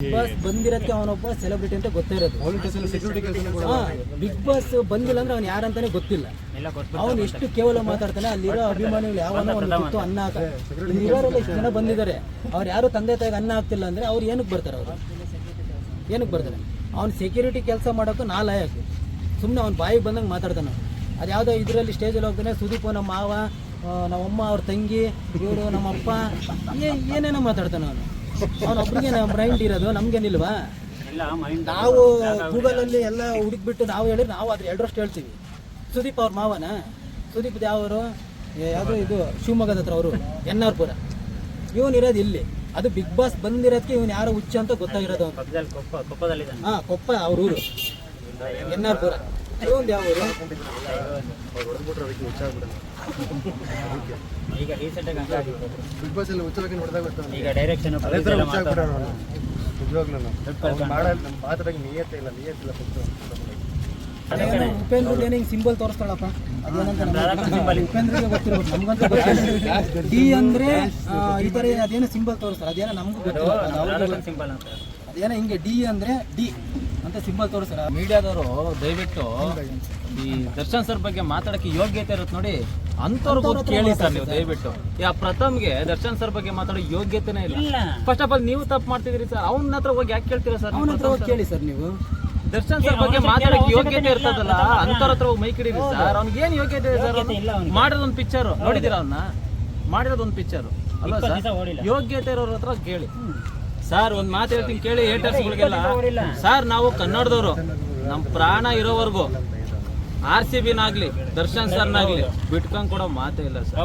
Big boss ಬಂದಿರಕ್ಕೆ ಅವನೊಬ್ಬ celebrity ಅಂತ ಗೊತ್ತೇ ಇರೋದು. ಬಿಗ್ ಬಾಸ್ ಬಂದಿಲ್ಲ ಅಂದ್ರೆ ಅವ್ನು ಯಾರಂತಾನೆ ಗೊತ್ತಿಲ್ಲ. ಅವ್ನು ಎಷ್ಟು ಕೇವಲ ಮಾತಾಡ್ತಾನೆ ಅಲ್ಲಿರೋ ಅಭಿಮಾನಿಗಳು ಯಾವನೋ ಒಂದು ತುತ್ತು ಅನ್ನ ಹಾಕ. ಇರೋರೆಲ್ಲ ಇಷ್ಟು ಜನ ಬಂದಿದ್ದಾರೆ. ಅವ್ರು ಯಾರು ತಂದೆ ತಾಯಿಗೆ ಅನ್ನ ಹಾಕ್ತಿಲ್ಲ ಅಂದ್ರೆ ಅವ್ರು ಏನಕ್ಕೆ ಬರ್ತಾರೆ ಅವರು? ಏನಕ್ಕೆ ಬರ್ತಾರೆ? ಅವ್ನು ಸೆಕ್ಯೂರಿಟಿ ಕೆಲಸ ಮಾಡೋಕ್ಕೂ ನಾ ಲಾಯಕ್. ಸುಮ್ಮನೆ ಅವ್ನ ಬಾಯಿಗೆ ಬಂದಂಗೆ ಮಾತಾಡ್ತಾನೆ ಅದು ಯಾವುದೋ ಇದರಲ್ಲಿ ಸ್ಟೇಜಲ್ಲಿ ಹೋಗ್ತಾನೆ ಸುದೀಪ್ ನಮ್ಮ ಮಾವ ನಮ್ಮ ನಮ್ಮಮ್ಮ ಅವ್ರ ತಂಗಿ ಇವರು ನಮ್ಮಪ್ಪ ಏನೇನೋ ಮಾತಾಡ್ತಾನೆ ಅವನು. ಅವನೊಬ್ರಿಗೆ ನಮ್ಮ ಮೈಂಡ್ ಇರೋದು ನಮ್ಗೇನಿಲ್ವಾ? ನಾವು ಗೂಗಲಲ್ಲಿ ಎಲ್ಲ ಹುಡುಕ್ಬಿಟ್ಟು ನಾವು ಹೇಳಿದ್ರೆ ನಾವು ಅದ್ರ ಎರಡರಷ್ಟು ಹೇಳ್ತೀವಿ ಸುದೀಪ್ ಅವ್ರ ಮಾವನ? ಸುದೀಪ್ ಯಾವರು? ಯಾವುದು ಇದು ಶಿವಮೊಗ್ಗದ ಹತ್ರ ಅವರು ಎನ್ ಆರ್ ಪುರ ಇವನು ಇರೋದು ಇಲ್ಲಿ. ಅದು ಬಿಗ್ ಬಾಸ್ ಬಂದಿರೋದಕ್ಕೆ ಇವನು ಯಾರೋ ಹುಚ್ಚ ಅಂತ ಗೊತ್ತಾಗಿರೋದು ಹಾ ಕೊಪ್ಪ ಅವ್ರ ಊರು. ಎನ್ ಆರ್ ಪುರ ಇವೊಂದು ಯಾವ ಊರು ಈಗ ರೀಸೆಂಟ್ ಆಗಿ ಹಂಗಾಗಿತ್ತು ಬಿಗ್ ಬಾಸ್ ಎಲ್ಲ ಉಚ್ಚಲಕ್ಕೆ ನೋಡಿದಾಗ ಈಗ ಡೈರೆಕ್ಷನ್ ಅದೇ ಥರ ನಿಜವಾಗ್ಲೂ ನಮ್ಮ ನಿಯತ್ತೆ ಇಲ್ಲ ನಿಯತ್ತಿಲ್ಲ ಉಪೇಂದ್ರ ಸಿಂಬಲ್ ತೋರಿಸ್ತಾಳಪ್ಪ. ಉಪೇಂದ್ರಿಗೆ ನಮ್ಗಂತೂ ಗೊತ್ತಿಲ್ಲ. ಡಿ ಅಂದ್ರೆ ಈ ಥರ ಅದೇನೋ ಸಿಂಬಲ್ ತೋರಿಸ್ತಾರೆ ಅದೇನೋ ನಮಗೂ ಗೊತ್ತಿಲ್ಲ. ಅಂತ. ಅದೇನೋ ಹಿಂಗೆ ಡಿ ಅಂದ್ರೆ ಡಿ ಅಂತ ಸಿಂಬಲ್ ತೋರಿಸ್ತಾರೆ ಮೀಡಿಯಾದವರು ದಯವಿಟ್ಟು ಈ ದರ್ಶನ್ ಸರ್ ಬಗ್ಗೆ ಮಾತಾಡಕ್ಕೆ ಯೋಗ್ಯತೆ ಇರುತ್ತೆ ನೋಡಿ. ಅಂಥವ್ರಿಗೂ ಕೇಳಿ ಸರ್ ನೀವು ದಯವಿಟ್ಟು. ಯಾ ಪ್ರಥಮ್ಗೆ ದರ್ಶನ್ ಸರ್ ಬಗ್ಗೆ ಮಾತಾಡೋ ಯೋಗ್ಯತೆನೇ ಇಲ್ಲ. ಫಸ್ಟ್ ಆಫ್ ಆಲ್ ನೀವು ತಪ್ಪು ಮಾಡ್ತಿದ್ರಿ ಸರ್. ಅವನ ಹತ್ರ ಹೋಗಿ ಯಾಕೆ ಕೇಳ್ತೀರಾ ಸರ್ ಅವನ ಹತ್ರ ಹೋಗಿ ಕೇಳಿ ಸರ್. ನೀವು. ದರ್ಶನ್ ಸರ್ ಬಗ್ಗೆ ಮಾತಾಡಕ್ಕೆ ಯೋಗ್ಯತೆ ಇರ್ತದಲ್ಲ ಅಂತವ್ರ ಹತ್ರ ಹೋಗಿ ಮೈ ಕಿಡೀರಿ ಸರ್. ಅವ್ನಿಗೆ ಏನು ಯೋಗ್ಯತೆ ಇದೆ ಸರ್. ಮಾಡಿರೋದೊಂದು ಪಿಕ್ಚರ್ ನೋಡಿದಿರ ಅವನ್ನ ಮಾಡಿರೋದೊಂದು ಪಿಕ್ಚರ್ ಅಲ್ವಾ ಸರ್? ಯೋಗ್ಯತೆ ಇರೋರ ಹತ್ರ ಕೇಳಿ. ಸರ್ ಒಂದ್ ಮಾತು ಹೇಳ್ತೀನಿ ಕೇಳಿ ಹೇಟರ್ಸ್ಗಳಿಗೆಲ್ಲ. ಸರ್ ನಾವು ಕನ್ನಡದವರು. ನಮ್ಮ ಪ್ರಾಣ ಇರೋವರೆಗೂ. ಆರ್ ಸಿ ಬಿನಾಗ್ಲಿ ದರ್ಶನ್ ಸರ್ನಾಗ್ಲಿ ಬಿಟ್ಕೊಂಡ್ ಕೊಡೋ ಮಾತೇ ಇಲ್ಲ ಸರ್.